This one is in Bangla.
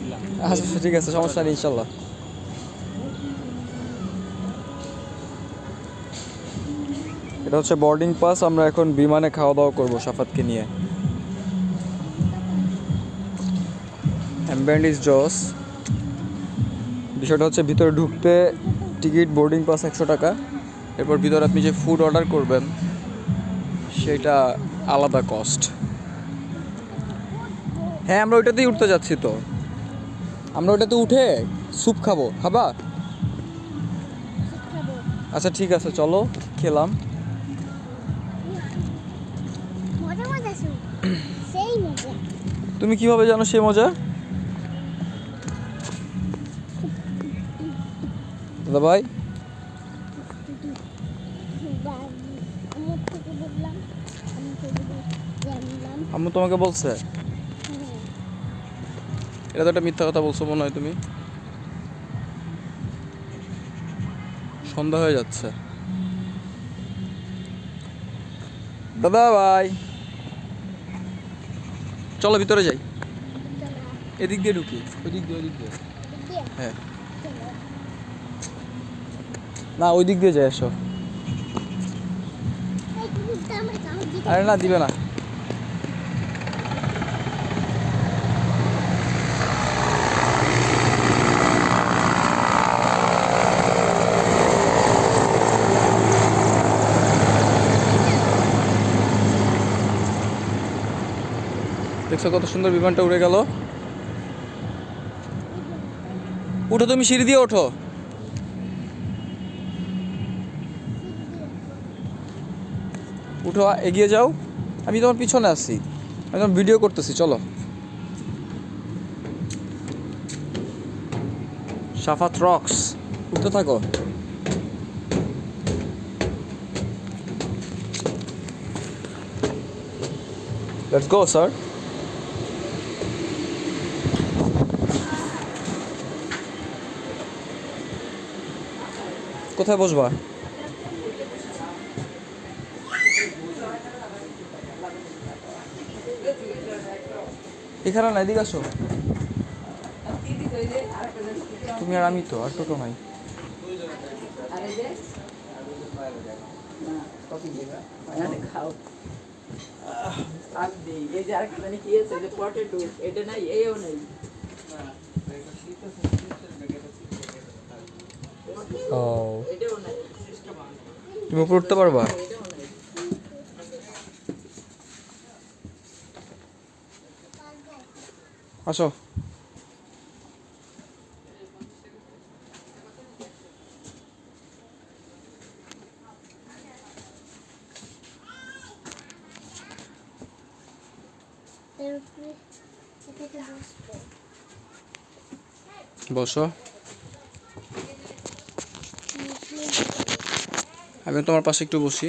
দিলাম আচ্ছা ঠিক আছে, সমস্যা নেই, ইনশাল্লাহ। এটা হচ্ছে বোর্ডিং পাস আমরা এখন বিমানে খাওয়া দাওয়া করব সাফাতকে নিয়ে। অ্যাম্ব্যান্ড ইজ জস বিষয়টা হচ্ছে ভিতরে ঢুকতে টিকিট বোর্ডিং পাস একশো টাকা। এরপর ভিতরে আপনি যে ফুড অর্ডার করবেন, সেটা আলাদা কস্ট হ্যাঁ আমরা ওইটাতেই উঠতে যাচ্ছি তো। আমরা ওটাতে উঠে স্যুপ খাব। খাবা? আচ্ছা ঠিক আছে চলো খেলাম। তুমি কীভাবে জানো সে মজা? দাদা ভাই? আমি আম্মু তোমাকে বলছে? এটা তো একটা মিথ্যা কথা বলছো, মনে হয় তুমি। সন্ধ্যা হয়ে যাচ্ছে। দাদা, ভাই। চলো, ভিতরে যাই। এদিক দিয়ে ঢুকি। ওই দিক দিয়ে ওই দিক দিয়ে। হ্যাঁ। না ওই দিক দিয়ে যাই, এসো। আরে না, দিবে না। দেখছ কত সুন্দর বিমানটা উড়ে গেল। উঠো তুমি, সিঁড়ি দিয়ে ওঠো। উঠো, এগিয়ে যাও। আমি তোমার পিছনে আছি। আমি তোমার ভিডিও করতেছি, চলো। সাফাত রক্স উঠতে থাকো। লেটস গো স্যার কোথায় বসবা? এখানে না এদিকে আসো। তুমি আর আমি তো আর টোটো নাই। খাও আর দিই এই যে আরেকটা কি আছে এই যে পটেটো এটা নাই এও নাই। ও। তুমি উপরে উঠতে পারবা? আসো। বসো। আমি তোমার পাশে একটু বসি।